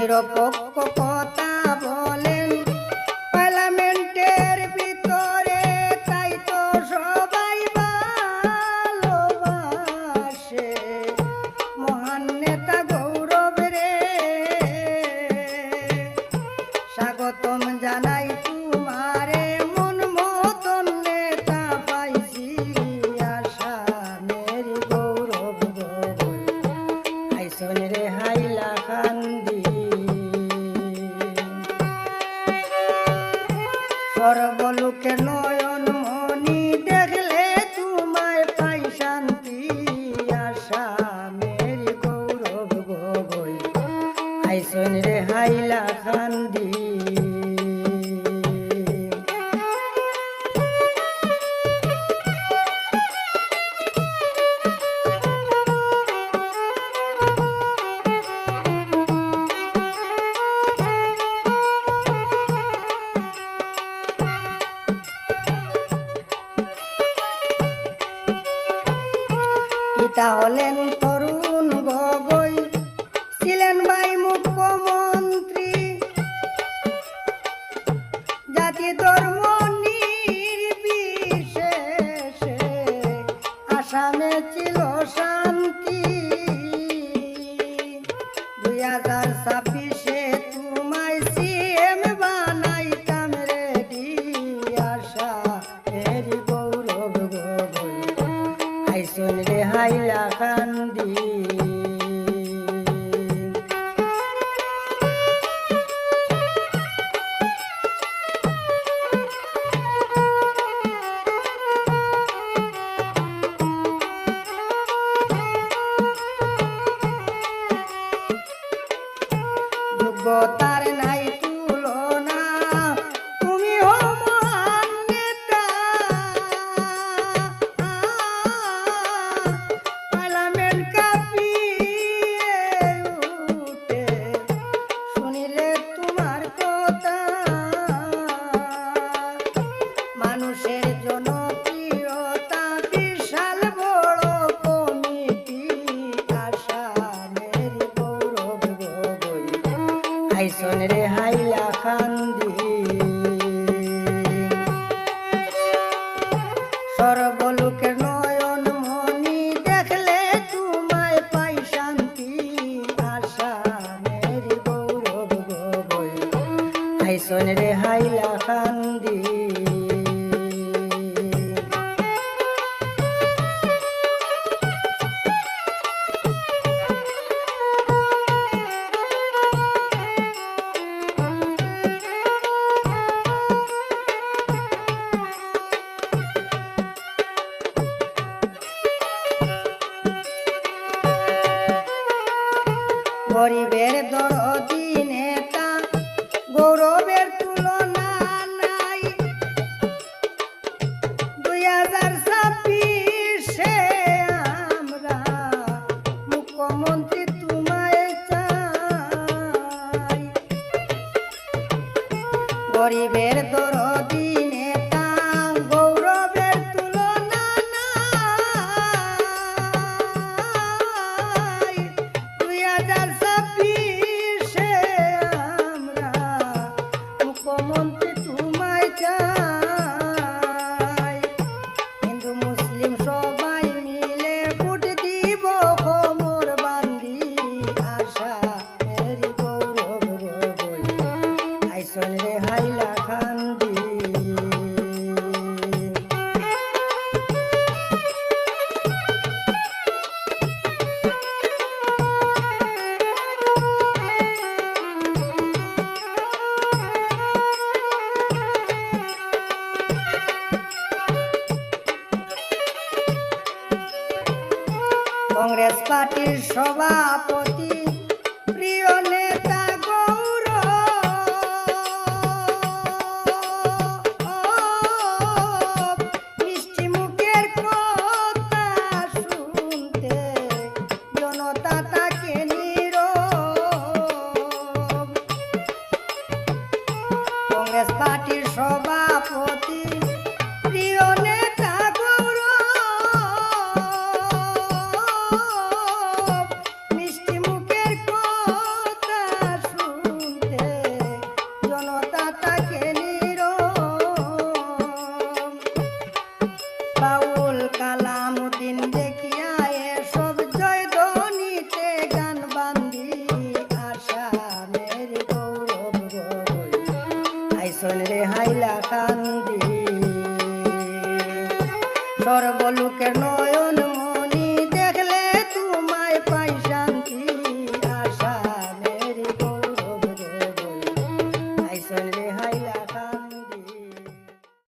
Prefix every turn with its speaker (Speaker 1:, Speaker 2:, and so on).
Speaker 1: নিরপেক্ষ কথা বলেন। পার্লামেন্টের ভিতরে তাই তো সবাই ভালোবাসে। সর্বলোকে নয়ন মনি দেখলে তোমায় পাই শান্তি আশা মেরি গৌরব গগৈ। আইসন রে কান্দি পিতা হলেন তরুণ গগৈ, ছিলেন ভাই মুখ্যমন্ত্রী। জাতি ধর্ম নির্বিশেষে আসামে ছিল শান্তি। দুই হাজার ছাব্বিশে তোমায় সিএম বানাইতাম রেডি আশা। রে হাইলা কান্দি যোগ্যতার নাই আইসন রে হাইলা কান্দি। গরিবের দরদি কমন্ত কংগ্রেস পার্টির সভাপতি, প্রিয় নেতা গৌর মিষ্টি মুখের কথা শুনতে জনতা তাকে নীরব। কংগ্রেস পার্টির সভাপতি